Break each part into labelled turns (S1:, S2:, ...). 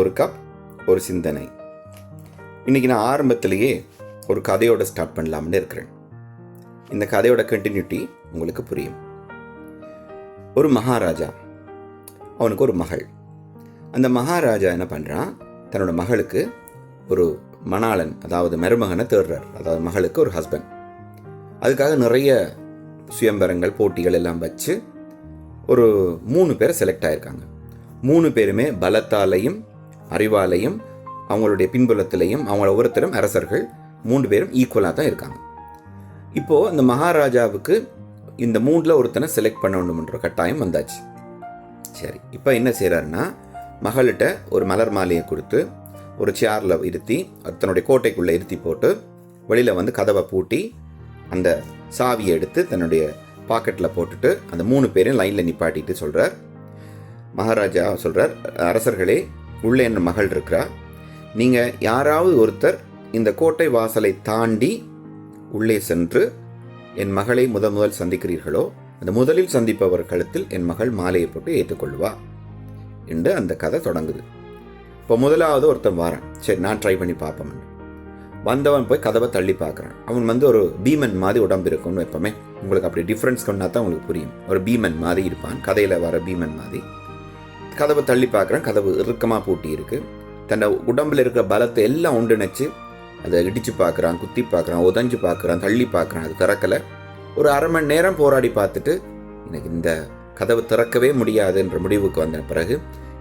S1: ஒரு கப் ஒரு சிந்தனை. இன்றைக்கி நான் ஆரம்பத்திலேயே ஒரு கதையோட ஸ்டார்ட் பண்ணலாம்னு இருக்கிறேன். இந்த கதையோட கண்டினியூட்டி உங்களுக்கு புரியும். ஒரு மகாராஜா அவனுக்கு ஒரு மகள். அந்த மகாராஜா என்ன பண்ணுறான் தன்னோட மகளுக்கு ஒரு மணாளன் அதாவது மருமகனை தேடுறார். அதாவது மகளுக்கு ஒரு ஹஸ்பண்ட் அதுக்காக நிறைய சுயம்பரங்கள் போட்டிகள் எல்லாம் வச்சு ஒரு மூணு பேர் செலக்ட் ஆயிருக்காங்க. மூணு பேருமே பலத்தாலையும் அறிவாலையும் அவங்களுடைய பின்புலத்திலையும் அவங்கள ஒவ்வொருத்தரும் அரசர்கள் மூன்று பேரும் ஈக்குவலாக தான் இருக்காங்க. இப்போது அந்த மகாராஜாவுக்கு இந்த மூணில் ஒருத்தனை செலக்ட் பண்ணணுன்ற கட்டாயம் வந்தாச்சு. சரி இப்போ என்ன செய்கிறாருன்னா மகள்கிட்ட ஒரு மலர் மாலையை கொடுத்து ஒரு சேரில் இருத்தி தன்னுடைய கோட்டைக்குள்ளே இருத்தி போட்டு வெளியில் வந்து கதவை பூட்டி அந்த சாவியை எடுத்து தன்னுடைய பாக்கெட்டில் போட்டுட்டு அந்த மூணு பேரையும் லைனில் நிப்பாட்டிட்டு சொல்கிறார் மகாராஜா சொல்கிறார் அரசர்களே உள்ளே என் மகள் இருக்கிறா. நீங்கள் யாராவது ஒருத்தர் இந்த கோட்டை வாசலை தாண்டி உள்ளே சென்று என் மகளை முத முதல் சந்திக்கிறீர்களோ அந்த முதலில் சந்திப்பவர் கழுத்தில் என் மகள் மாலையை போட்டு ஏற்றுக்கொள்வா என்று அந்த கதை தொடங்குது. இப்போ முதலாவது ஒருத்தன் வரேன். சரி நான் ட்ரை பண்ணி பார்ப்போம்னு வந்தவன் போய் கதவை தள்ளி பார்க்குறான். அவன் வந்து ஒரு பீமன் மாதிரி உடம்பு இருக்கும்னு எப்பவுமே. உங்களுக்கு அப்படி டிஃப்ரென்ஸ் கொண்டா தான் உங்களுக்கு புரியும். ஒரு பீமன் மாதிரி இருப்பான். கதையில் வர பீமன் மாதிரி. கதவை தள்ளி பார்க்குறேன். கதவு இறுக்கமாக பூட்டி இருக்கு. தன்னை உடம்பில் இருக்கிற பலத்தை எல்லாம் ஒன்றிணைச்சு அதை இடிச்சு பார்க்குறான் குத்தி பார்க்குறான் உதஞ்சு பார்க்குறான் தள்ளி பார்க்குறான். அது திறக்கலை. ஒரு அரை மணி நேரம் போராடி பார்த்துட்டு எனக்கு இந்த கதவு திறக்கவே முடியாதுன்ற முடிவுக்கு வந்த பிறகு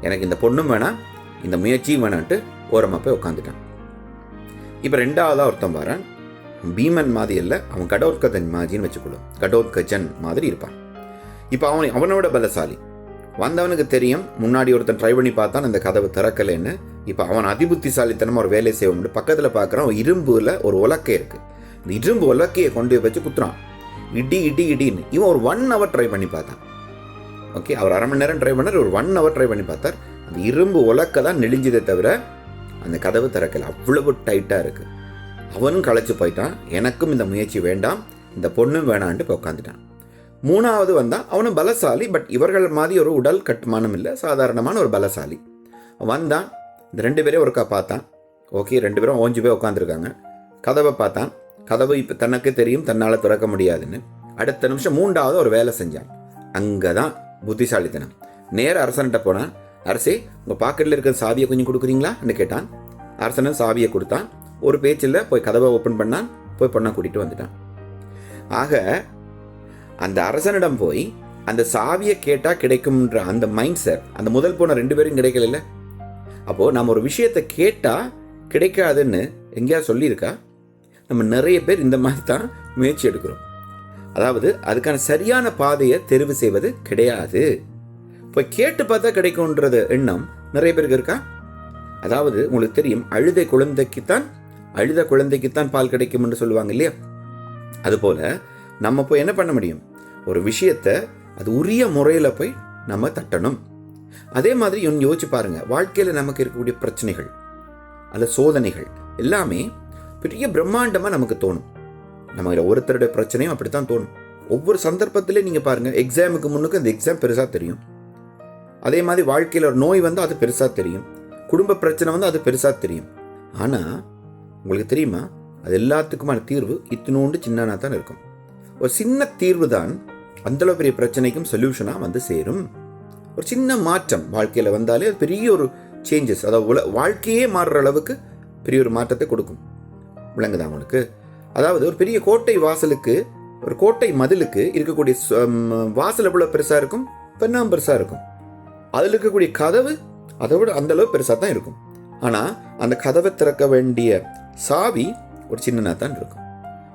S1: எனக்கு இந்த பொண்ணும் வேணாம் இந்த முயற்சியும் வேணான்ட்டு ஓரமாக போய் உட்காந்துட்டான் இப்போ ரெண்டாவதாக ஒருத்தன் வரேன் பீமன் மாதிரி இல்லை அவன் கடோத்கஜன் மாதிரின்னு வச்சுக்கொள்ளும். கடோத்கஜன் மாதிரி இருப்பான். இப்போ அவன் அவனோட பலசாலி. வந்தவனுக்கு தெரியும் முன்னாடி ஒருத்தன் ட்ரை பண்ணி பார்த்தான் அந்த கதவு திறக்கலைன்னு. இப்போ அவன் அதிபுத்திசாலித்தனமாக ஒரு வேலை செய்ய பக்கத்தில் பார்க்குறான் இரும்புல ஒரு உலக்கை இருக்குது இந்த இரும்பு உலக்கையை கொண்டு போய் வச்சு குத்துறான். இடி இடி இடின்னு. இவன் ஒரு ஒன் ஹவர் ட்ரை பண்ணி பார்த்தான். ஓகே அவர் அரை மணி நேரம் ட்ரை பண்ணார் ஒரு ஒன் ஹவர் ட்ரை பண்ணி பார்த்தார். அந்த இரும்பு உலக்க தான் நெளிஞ்சதே தவிர அந்த கதவு திறக்கல. அவ்வளவு டைட்டாக இருக்குது அவனும் களைச்சு போயிட்டான். எனக்கும் இந்த முயற்சி வேண்டாம். இந்த பொண்ணும் வேணான்ட்டு இப்போ உட்காந்துட்டான் மூணாவது வந்தால் அவனும் பலசாலி பட் இவர்கள் மாதிரி ஒரு உடல் கட்டுமானம் இல்லை சாதாரணமான ஒரு பலசாலி. வந்தான் இந்த ரெண்டு பேரையும் ஒருக்கா பார்த்தான். ஓகே ரெண்டு பேரும் ஓஞ்சு போய் உட்காந்துருக்காங்க கதவை பார்த்தான். கதவு இப்போ தனக்கு தெரியும் தன்னால் திறக்க முடியாதுன்னு. அடுத்த நிமிஷம் மூன்றாவது ஒரு வேலை செஞ்சான். அங்கே தான் புத்திசாலித்தனம். நேர அரசன்கிட்ட போனான் அரசே உங்கள் பாக்கெட்டில் இருக்கிற சாவியை கொஞ்சம் கொடுக்குறீங்களான்னு கேட்டான். அரசனும் சாவியை கொடுத்தான். ஒரு பேச்சில் போய் கதவை ஓப்பன் பண்ணான் போய் பொண்ணை கூட்டிகிட்டு வந்துட்டான். ஆக அந்த அரசனிடம் போய் அந்த சாவியை கேட்டால் கிடைக்கும்ன்ற அந்த மைண்ட் செட் அந்த முதல் போன ரெண்டு பேரும் கிடைக்கல. அப்போது நம்ம ஒரு விஷயத்தை கேட்டால் கிடைக்காதுன்னு எங்கேயாவது சொல்லியிருக்கா? நம்ம நிறைய பேர் இந்த மாதிரி தான் முயற்சி எடுக்கிறோம். அதாவது அதுக்கான சரியான பாதையை தெரிவு செய்வது கிடையாது. இப்போ கேட்டு பார்த்தா கிடைக்கும்ன்றது எண்ணம் நிறைய பேருக்கு இருக்கா? அதாவது உங்களுக்கு தெரியும் அழுத குழந்தைக்குத்தான் அழுத குழந்தைக்குத்தான் பால் கிடைக்கும் என்று சொல்லுவாங்க இல்லையா? அதுபோல் நம்ம போய் என்ன பண்ண முடியும்? ஒரு விஷயத்தை அது உரிய முறையில் போய் நம்ம தட்டணும். அதே மாதிரி ஒன்று யோசிச்சு பாருங்கள் வாழ்க்கையில் நமக்கு இருக்கக்கூடிய பிரச்சனைகள் அல்ல சோதனைகள் எல்லாமே பெரிய பிரம்மாண்டமாக நமக்கு தோணும். நம்ம ஒருத்தருடைய பிரச்சனையும் அப்படி தான் தோணும். ஒவ்வொரு சந்தர்ப்பத்திலையும் நீங்கள் பாருங்கள் எக்ஸாமுக்கு முன்னுக்கு அந்த எக்ஸாம் பெருசாக தெரியும். அதே மாதிரி வாழ்க்கையில் ஒரு நோய் வந்து அது பெருசாக தெரியும். குடும்ப பிரச்சனை வந்து அது பெருசாக தெரியும். ஆனால் உங்களுக்கு தெரியுமா? அது எல்லாத்துக்குமான தீர்வு இத்தினோண்டு சின்னனா தான் இருக்கும். ஒரு சின்ன தீர்வு தான் அந்தளவு பெரிய பிரச்சனைக்கும் சொல்யூஷனாக வந்து சேரும். ஒரு சின்ன மாற்றம் வாழ்க்கையில் வந்தாலே பெரிய ஒரு சேஞ்சஸ் அதாவது உல வாழ்க்கையே மாறுற அளவுக்கு பெரிய ஒரு மாற்றத்தை கொடுக்கும். விளங்குதா உங்களுக்கு? அதாவது ஒரு பெரிய கோட்டை வாசலுக்கு ஒரு கோட்டை மதிலுக்கு இருக்கக்கூடிய வாசல் எவ்வளோ பெருசாக இருக்கும்? பெண்ணாம் பெருசாக இருக்கும். அதில் இருக்கக்கூடிய கதவு அதை விட அந்த அளவு பெருசாக தான் இருக்கும். ஆனால் அந்த கதவை திறக்க வேண்டிய சாவி ஒரு சின்னதாக தான் இருக்கும்.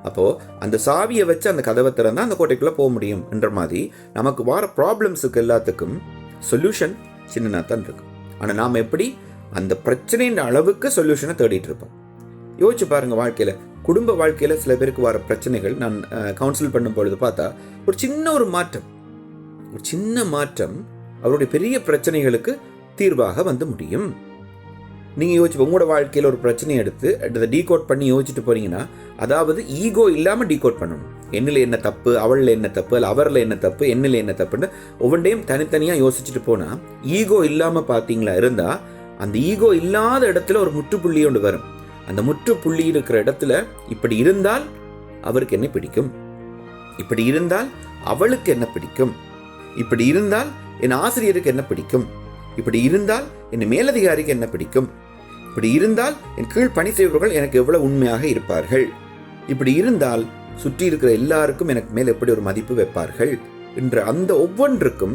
S1: அப்போது அந்த சாவியை வச்சு அந்த கதவை திறந்தால் அந்த கோட்டைக்குள்ளே போக முடியும் என்ற மாதிரி நமக்கு வர ப்ராப்ளம்ஸுக்கு எல்லாத்துக்கும் சொல்யூஷன் சின்னனாக தான் இருக்கும் ஆனால் நாம் எப்படி அந்த பிரச்சனைன்ற அளவுக்கு சொல்யூஷனை தேடிட்டு இருப்போம். யோசிச்சு பாருங்கள் வாழ்க்கையில். குடும்ப வாழ்க்கையில் சில பேருக்கு வர பிரச்சனைகள் நான் கவுன்சில் பண்ணும் பொழுது பார்த்தா ஒரு சின்ன ஒரு மாற்றம். ஒரு சின்ன மாற்றம் அவருடைய பெரிய பிரச்சனைகளுக்கு தீர்வாக வந்து முடியும். நீங்கள் யோசிச்சு உங்களோட வாழ்க்கையில் ஒரு பிரச்சனையை எடுத்து அதை டீகோட் பண்ணி யோசிச்சுட்டு போகிறீங்கன்னா அதாவது ஈகோ இல்லாமல் டீகோட் பண்ணணும். என்னில் என்ன தப்பு அவளில் என்ன தப்பு இல்லை அவரில் என்ன தப்பு என்னில் என்ன தப்புன்னு ஒவ்வொன்றையும் தனித்தனியாக யோசிச்சுட்டு போனால் ஈகோ இல்லாமல் பார்த்தீங்களா இருந்தால் அந்த ஈகோ இல்லாத இடத்துல ஒரு முற்றுப்புள்ளி ஒன்று வரும். அந்த முற்றுப்புள்ளி இருக்கிற இடத்துல இப்படி இருந்தால் அவருக்கு என்ன பிடிக்கும்? இப்படி இருந்தால் அவளுக்கு என்ன பிடிக்கும்? இப்படி இருந்தால் என் ஆசிரியருக்கு என்ன பிடிக்கும்? இப்படி இருந்தால் என் மேலதிகாரிக்கு என்ன பிடிக்கும்? இப்படி இருந்தால் என் கீழ் பணி செய்பவர்கள் எனக்கு எவ்வளவு உண்மையாக இருப்பார்கள்? இப்படி இருந்தால் சுற்றி இருக்கிற எல்லாருக்கும் எனக்கு மேல் எப்படி ஒரு மதிப்பு வைப்பார்கள்? என்ற அந்த ஒவ்வொன்றுக்கும்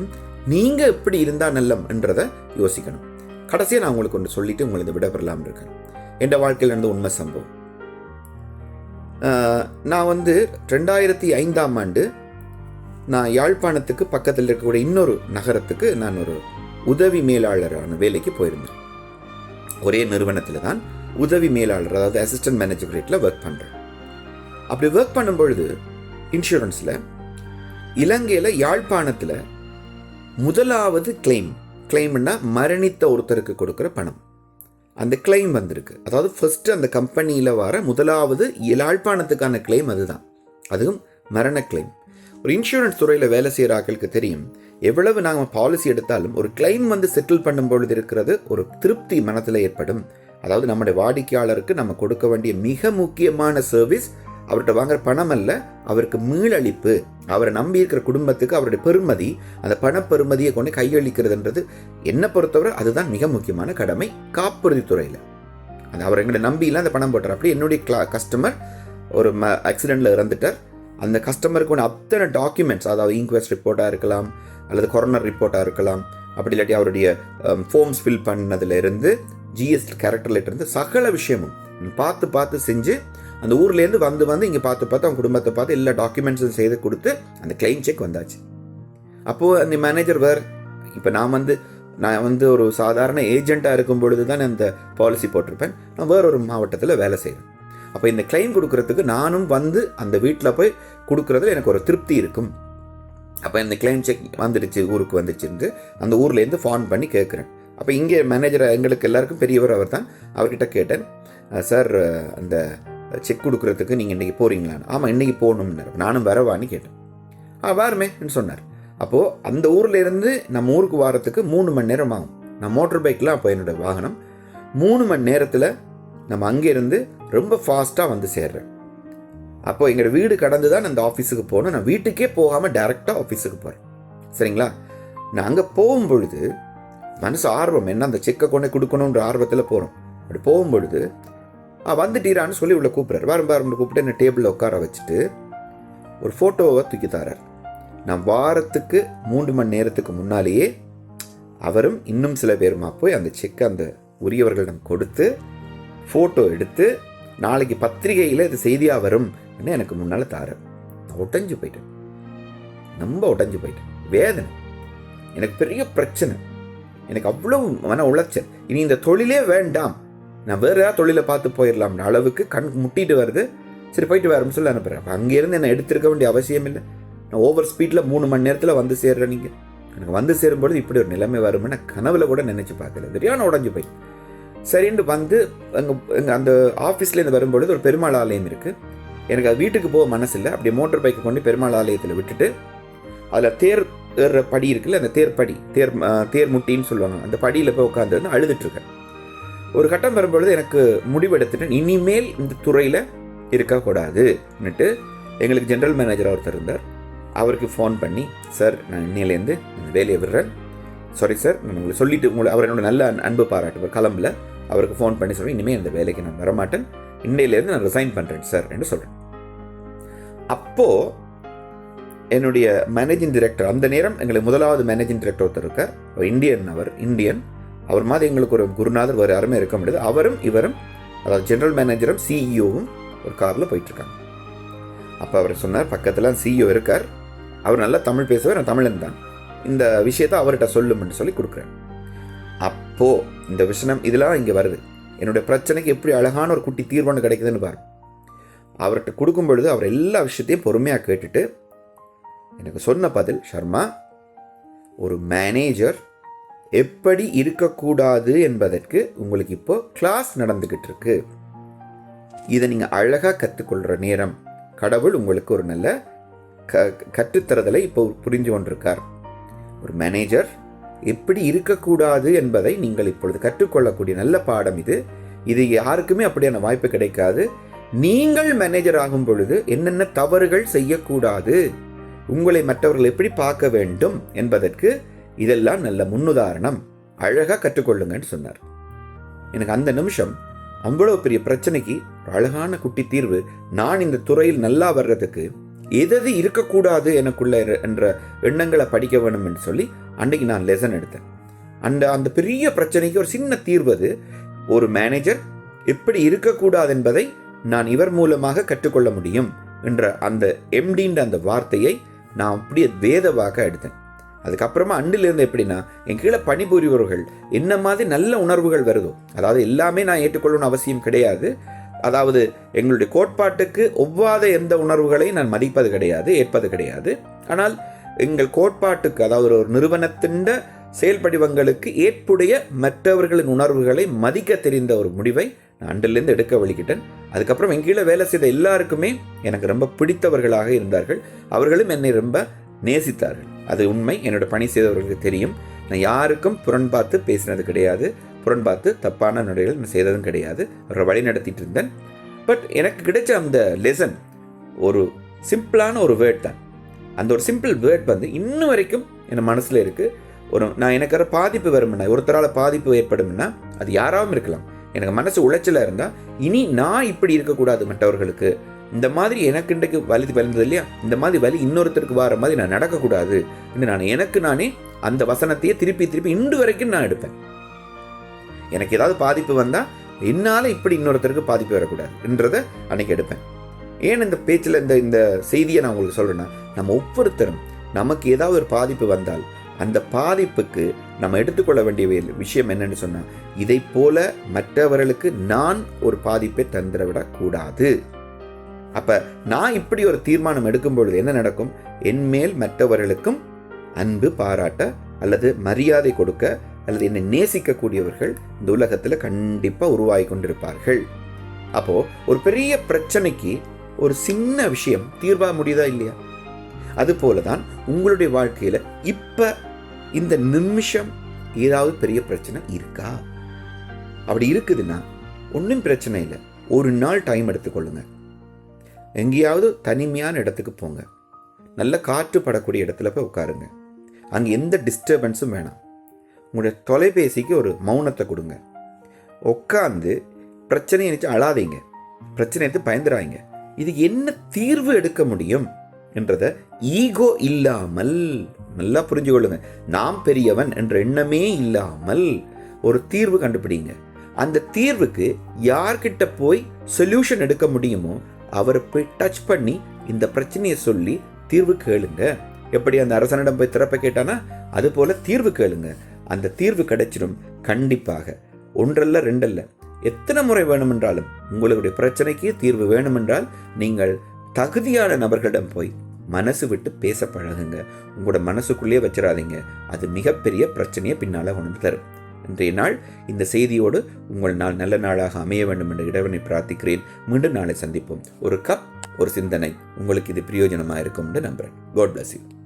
S1: நீங்க எப்படி இருந்தால் நல்லம் என்றதை யோசிக்கணும். கடைசியாக நான் உங்களுக்கு ஒன்று சொல்லிட்டு உங்களை இந்த விடப்பெறலாம் இருக்கேன். என் வாழ்க்கையில் நடந்த உண்மை சம்பவம். நான் வந்து ரெண்டாயிரத்தி ஐந்தாம் ஆண்டு நான் யாழ்ப்பாணத்துக்கு பக்கத்தில் இருக்கக்கூடிய இன்னொரு நகரத்துக்கு நான் ஒரு உதவி மேலாளரான வேலைக்கு போயிருந்தேன். ஒரே நிறுவனத்தில் தான் உதவி மேலாளர் அதாவது அசிஸ்டன்ட் மேனேஜர் ரேட்டில் ஒர்க் பண்ணுறேன் அப்படி ஒர்க் பண்ணும் பொழுது இன்சூரன்ஸில் இலங்கையில் யாழ்ப்பாணத்தில் முதலாவது கிளைம் கிளைம்னா மரணித்த ஒருத்தருக்கு கொடுக்குற பணம். அந்த கிளைம் வந்திருக்கு. அதாவது ஃபர்ஸ்ட் அந்த கம்பெனியில் வர முதலாவது யாழ்ப்பாணத்துக்கான கிளைம் அதுதான். அதுவும் மரண கிளைம் ஒரு இன்சூரன்ஸ் துறையில் வேலை செய்கிற ஆட்களுக்கு தெரியும். எவ்வளவு நாம் பாலிசி எடுத்தாலும் ஒரு கிளைம் வந்து செட்டில் பண்ணும் பொழுது இருக்கிறது ஒரு திருப்தி மனத்தில் ஏற்படும். அதாவது நம்முடைய வாடிக்கையாளருக்கு நம்ம கொடுக்க வேண்டிய மிக முக்கியமான சர்வீஸ் அவர்கிட்ட வாங்குற பணம் அல்ல அவருக்கு மீளளிப்பு. அவரை நம்பி இருக்கிற குடும்பத்துக்கு அவருடைய பெருமதி அந்த பணப்பெருமதியை கொண்டு கையளிக்கிறதுன்றது என்னை பொறுத்தவரை அதுதான் மிக முக்கியமான கடமை காப்புறுதி துறையில். அது அவர் எங்களை நம்பியெல்லாம் அந்த பணம் போட்டார். அப்படி என்னுடைய கிளா கஸ்டமர் ஒரு ம ஆக்சிடெண்ட்டில் இறந்துட்டார். அந்த கஸ்டமருக்கு ஒன்று அத்தனை டாக்குமெண்ட்ஸ் அதாவது இன்குவெஸ்ட் ரிப்போர்ட்டாக இருக்கலாம் அல்லது கொரோனா ரிப்போர்ட்டாக இருக்கலாம். அப்படி இல்லாட்டி அவருடைய ஃபார்ம்ஸ் ஃபில் பண்ணதுலேருந்து ஜிஎஸ்டி கேரக்டர் இருந்து சகல விஷயமும் பார்த்து பார்த்து செஞ்சு அந்த ஊர்லேருந்து வந்து வந்து இங்கே பார்த்து பார்த்து அவங்க குடும்பத்தை பார்த்து எல்லா டாக்குமெண்ட்ஸும் செய்து கொடுத்து அந்த கிளைம் செக் வந்தாச்சு. அப்போது அந்த மேனேஜர் வேறு இப்போ நான் வந்து நான் வந்து ஒரு சாதாரண ஏஜெண்ட்டாக இருக்கும் பொழுது தான் அந்த பாலிசி போட்டிருப்பேன். நான் வேற ஒரு மாவட்டத்தில் வேலை செய்கிறேன் அப்போ இந்த கிளைம் கொடுக்கறதுக்கு நானும் வந்து அந்த வீட்டில் போய் கொடுக்குறதுல எனக்கு ஒரு திருப்தி இருக்கும். அப்போ இந்த கிளைம் செக் வந்துடுச்சு ஊருக்கு வந்துச்சுருந்து அந்த ஊர்லேருந்து ஃபோன் பண்ணி கேட்குறேன் அப்போ இங்கே மேனேஜர் எங்களுக்கு எல்லாருக்கும் பெரியவர் அவர் தான் அவர்கிட்ட கேட்டேன். சார் அந்த செக் கொடுக்குறதுக்கு நீங்கள் இன்றைக்கி போகிறீங்களான்னு ஆமாம் இன்றைக்கி போகணும்னார். நானும் வரவான்னு கேட்டேன். ஆ வாருமேன்னு சொன்னார். அப்போது அந்த ஊர்லேருந்து நம்ம ஊருக்கு வாரத்துக்கு மூணு மணி நேரம் ஆகும். நான் மோட்டர் பைக்கில் அப்போ என்னோட வாகனம். மூணு மணி நேரத்தில் நம்ம அங்கேருந்து ரொம்ப ஃபாஸ்ட்டாக வந்து சேர்றேன். அப்போ எங்களோட வீடு கடந்து தான் அந்த ஆஃபீஸுக்கு போகணும். நான் வீட்டுக்கே போகாமல் டேரெக்டாக ஆஃபீஸுக்கு போகிறேன் சரிங்களா? நான் அங்கே போகும் பொழுது மனசு ஆர்வம் என்ன அந்த செக்கை கொண்டு கொடுக்கணுன்ற ஆர்வத்தில் போகிறோம் அப்படி போகும்பொழுது பொழுது வந்துட்டீரான்னு சொல்லி உள்ள கூப்பிட்றாரு. வாரம் வாரம் கூப்பிட்டு என்ன டேபிளில் உட்கார வச்சுட்டு ஒரு ஃபோட்டோவை தூக்கி தரார் நான் வாரத்துக்கு மூன்று மணி நேரத்துக்கு முன்னாலேயே அவரும் இன்னும் சில பேருமா போய் அந்த செக்கை அந்த உரியவர்களிடம் கொடுத்து ஃபோட்டோ எடுத்து நாளைக்கு பத்திரிகையில் இது செய்தியாக வரும் எனக்கு முன்னால் தார. நான் உடஞ்சி போயிட்டேன். ரொம்ப உடஞ்சி போயிட்டேன். வேதனை. எனக்கு பெரிய பிரச்சனை. எனக்கு அவ்வளோ மன உளைச்சல். இனி இந்த தொழிலே வேண்டாம். நான் வேறு ஏதாவது தொழிலை பார்த்து போயிடலாம்னு அளவுக்கு கண் முட்டிட்டு வருது. சரி போயிட்டு வரேன்னு சொல்லி அனுப்புகிறேன் அப்போ அங்கேருந்து என்னை எடுத்திருக்க வேண்டிய அவசியம் இல்லை. நான் ஓவர் ஸ்பீடில் மூணு மணி நேரத்தில் வந்து சேர்றேன் நீங்கள் எனக்கு வந்து சேரும்பொழுது இப்படி ஒரு நிலைமை வரும்னு நான் கனவுல கூட நினச்சி பார்க்கல. தெரியாம உடஞ்சு போய் சரின்னு வந்து அங்கே எங்கள் அந்த ஆஃபீஸ்லேருந்து வரும்பொழுது ஒரு பெருமாள் ஆலயம் இருக்குது எனக்கு அது வீட்டுக்கு போக மனசு இல்லை அப்படியே மோட்டர் பைக்கை கொண்டு பெருமாள் ஆலயத்தில் விட்டுட்டு அதில் தேர் ஏறுற படி இருக்குல்ல அந்த தேர் படி தேர் தேர் முட்டின்னு சொல்லுவாங்க. அந்த படியில் போய் உட்காந்து வந்து அழுதுட்டுருக்கேன் ஒரு கட்டம் வரும்பொழுது எனக்கு முடிவெடுத்துட்டேன் இனிமேல் இந்த துறையில் இருக்கக்கூடாதுன்னுட்டு எங்களுக்கு ஜென்ரல் மேனேஜர் ஒருத்தர் இருந்தார். அவருக்கு ஃபோன் பண்ணி சார் நான் இன்னையிலேருந்து இந்த வேலையை விடுறேன். சாரி சார் நான் உங்களுக்கு சொல்லிவிட்டு உங்களை அவர் என்னோட நல்ல அன்பு பாராட்டுவார் கிளம்பல. அவருக்கு ஃபோன் பண்ணி சொல்கிறேன் இனிமேல் இந்த வேலைக்கு நான் வரமாட்டேன். இன்னையிலேருந்து நான் ரிசைன் பண்ணுறேன் சார் என்று சொல்கிறேன் அப்போது என்னுடைய மேனேஜிங் டிரெக்டர் அந்த நேரம் எங்களுக்கு முதலாவது மேனேஜிங் டிரெக்டர் ஒருத்தர் இருக்கார். இந்தியன் அவர் இந்தியன் அவர் மாதிரி எங்களுக்கு ஒரு குருநாதர் வேறு யாருமே இருக்க முடியாது. அவரும் இவரும் அதாவது ஜென்ரல் மேனேஜரும் சிஇஓவும் ஒரு காரில் போயிட்டுருக்காங்க அப்போ அவர் சொன்னார் பக்கத்தில் சிஇஓ இருக்கார். அவர் நல்லா தமிழ் பேசுவார் நான் தமிழன் தான். இந்த விஷயத்தை அவர்கிட்ட சொல்லும்னு சொல்லி கொடுக்குறேன். அப்போது இந்த விஷயம் இதெல்லாம் இங்கே வருது. என்னுடைய பிரச்சனைக்கு எப்படி அழகான ஒரு குட்டி தீர்வானு கிடைக்குதுன்னு பாரு அவர்கிட்ட கொடுக்கும் பொழுது அவர் எல்லா விஷயத்தையும் பொறுமையாக கேட்டுட்டு எனக்கு சொன்ன பதில் ஷர்மா ஒரு மேனேஜர் எப்படி இருக்கக்கூடாது என்பதற்கு உங்களுக்கு இப்போ கிளாஸ் நடந்துக்கிட்டு இருக்கு. இதை நீங்கள் அழகாக கற்றுக்கொள்கிற நேரம். கடவுள் உங்களுக்கு ஒரு நல்ல க கற்றுத்தரதலை இப்போ புரிஞ்சு கொண்டிருக்கார். ஒரு மேனேஜர் எப்படி இருக்கக்கூடாது என்பதை நீங்கள் இப்பொழுது கற்றுக்கொள்ளக்கூடிய நல்ல பாடம் இது. இது யாருக்குமே அப்படியான வாய்ப்பு கிடைக்காது. நீங்கள் மேனேஜர் ஆகும் பொழுது என்னென்ன தவறுகள் செய்யக்கூடாது? உங்களை மற்றவர்கள் எப்படி பார்க்க வேண்டும் என்பதற்கு இதெல்லாம் நல்ல முன்னுதாரணம். அழகாக கற்றுக்கொள்ளுங்கன்னு சொன்னார். எனக்கு அந்த நிமிஷம் அவ்வளோ பெரிய பிரச்சனைக்கு அழகான குட்டி தீர்வு நான் இந்த துறையில் நல்லா வர்றதுக்கு எதது இருக்கக்கூடாது எனக்குள்ள என்ற எண்ணங்களை படிக்க வேணும்னு சொல்லி அன்னைக்கு நான் லெசன் எடுத்தேன். அந்த அந்த பெரிய பிரச்சனைக்கு ஒரு சின்ன தீர்வு அது. ஒரு மேனேஜர் எப்படி இருக்கக்கூடாது என்பதை நான் இவர் மூலமாக கற்றுக்கொள்ள முடியும் என்ற அந்த எம்டின்ற அந்த வார்த்தையை நான் அப்படியே வேதவாக எடுத்தேன். அதுக்கப்புறமா அண்டிலிருந்து எப்படின்னா என் கீழே பணிபுரிபவர்கள் என்ன மாதிரி நல்ல உணர்வுகள் வருதோ அதாவது எல்லாமே நான் ஏற்றுக்கொள்ளணும் அவசியம் கிடையாது. அதாவது எங்களுடைய கோட்பாட்டுக்கு ஒவ்வாத எந்த உணர்வுகளையும் நான் மதிப்பது கிடையாது ஏற்பது கிடையாது. ஆனால் எங்கள் கோட்பாட்டுக்கு அதாவது ஒரு நிறுவனத்தின் செயல்படிவங்களுக்கு ஏற்புடைய மற்றவர்களின் உணர்வுகளை மதிக்க தெரிந்த ஒரு முடிவை நான் அண்டிலிருந்து எடுக்க வழிகிட்டேன். அதுக்கப்புறம் என் கீழே வேலை செய்த எல்லாருக்குமே எனக்கு ரொம்ப பிடித்தவர்களாக இருந்தார்கள். அவர்களும் என்னை ரொம்ப நேசித்தார்கள். அது உண்மை. என்னோட பணி செய்தவர்களுக்கு தெரியும். நான் யாருக்கும் புறன் பார்த்து பேசினது கிடையாது. புறன் பார்த்து தப்பான நடைகள் நான் செய்ததும் கிடையாது. அவரை வழி நடத்திட்டு இருந்தேன். பட் எனக்கு கிடைச்ச அந்த லெசன் ஒரு சிம்பிளான ஒரு வேர்ட் தான். அந்த ஒரு சிம்பிள் வேர்ட் வந்து இன்னும் வரைக்கும் என் மனசில் இருக்குது ஒரு நான் எனக்கு ஒரு பாதிப்பு வரும்னா ஒருத்தரால் பாதிப்பு ஏற்படும்னா அது யாராவும் இருக்கலாம். எனக்கு மனசு உளைச்சலாக இருந்தால் இனி நான் இப்படி இருக்கக்கூடாது மற்றவர்களுக்கு. இந்த மாதிரி எனக்கு இன்றைக்கு வலி வந்தது இல்லையா? இந்த மாதிரி வலி இன்னொருத்தருக்கு வர மாதிரி நான் நடக்கக்கூடாது. நான் எனக்கு நானே அந்த வசனத்தையே திருப்பி திருப்பி இன்று வரைக்கும் நான் எடுப்பேன். எனக்கு ஏதாவது பாதிப்பு வந்தால் என்னால் இப்படி இன்னொருத்தருக்கு பாதிப்பு வரக்கூடாது என்றதை அன்னைக்கு எடுப்பேன். ஏன் இந்த பேச்சில் இந்த இந்த செய்தியை நான் உங்களுக்கு சொல்கிறேன்னா நம்ம ஒவ்வொருத்தரும் நமக்கு ஏதாவது ஒரு பாதிப்பு வந்தால் அந்த பாதிப்புக்கு நம்ம எடுத்துக்கொள்ள வேண்டிய விஷயம் என்னன்னு சொன்னால் இதை போல மற்றவர்களுக்கு நான் ஒரு பாதிப்பை தந்துவிடக்கூடாது அப்போ நான் இப்படி ஒரு தீர்மானம் எடுக்கும் பொழுது என்ன நடக்கும்? என்மேல் மற்றவர்களுக்கும் அன்பு பாராட்ட அல்லது மரியாதை கொடுக்க அல்லது என்னை நேசிக்கக்கூடியவர்கள் இந்த உலகத்தில் கண்டிப்பாக உருவாகி கொண்டிருப்பார்கள். அப்போது ஒரு பெரிய பிரச்சனைக்கு ஒரு சின்ன விஷயம் தீர்வாக முடியுதா இல்லையா? அதுபோல தான் உங்களுடைய வாழ்க்கையில் இப்போ இந்த நிமிஷம் ஏதாவது பெரிய பிரச்சனை இருக்கா? அப்படி இருக்குதுன்னா ஒன்றும் பிரச்சனை இல்லை. ஒரு நாள் டைம் எடுத்துக்கொள்ளுங்க. எங்கேயாவது தனிமையான இடத்துக்கு போங்க. நல்ல காற்று படக்கூடிய இடத்துல போய் உட்காருங்க. அங்கே எந்த டிஸ்டர்பன்ஸும் வேணாம். உங்களுடைய தொலைபேசிக்கு ஒரு மௌனத்தை கொடுங்க. உட்காந்து பிரச்சனையை நினச்சி அழாதீங்க. பிரச்சனை எடுத்து பயந்துடாதீங்க. இதுக்கு என்ன தீர்வு எடுக்க முடியும்? என்றத ஈகோ இல்லாமல் நல்லா புரிஞ்சு கொள்ளுங்க நாம் பெரியவன் என்ற எண்ணமே இல்லாமல் ஒரு தீர்வு கண்டுபிடிங்க. அந்த தீர்வுக்கு யார்கிட்ட போய் சொல்யூஷன் எடுக்க முடியுமோ அவரை போய் டச் பண்ணி இந்த பிரச்சனையை சொல்லி தீர்வு கேளுங்க. எப்படி அந்த அரசனிடம் போய் திறப்ப கேட்டானா? அது போல தீர்வு கேளுங்க. அந்த தீர்வு கிடைச்சிடும் கண்டிப்பாக. ஒன்றல்ல ரெண்டல்ல. எத்தனை முறை வேணுமென்றாலும் உங்களுடைய பிரச்சனைக்கு தீர்வு வேணுமென்றால் நீங்கள் தகுதியான நபர்களிடம் போய் மனசு விட்டு பேச பழகுங்க. உங்களோட மனசுக்குள்ளேயே வச்சிடாதீங்க அது மிகப்பெரிய பிரச்சனையை பின்னால் கொண்டு தரும். இன்றைய நாள் இந்த செய்தியோடு உங்கள் நாள் நல்ல நாளாக அமைய வேண்டும் என்று இறைவனை பிரார்த்திக்கிறேன். மீண்டும் நாளை சந்திப்போம். ஒரு கப் ஒரு சிந்தனை. உங்களுக்கு இது பிரயோஜனமாக இருக்கும் என்று நம்புகிறேன் காட் பிளஸ் யூ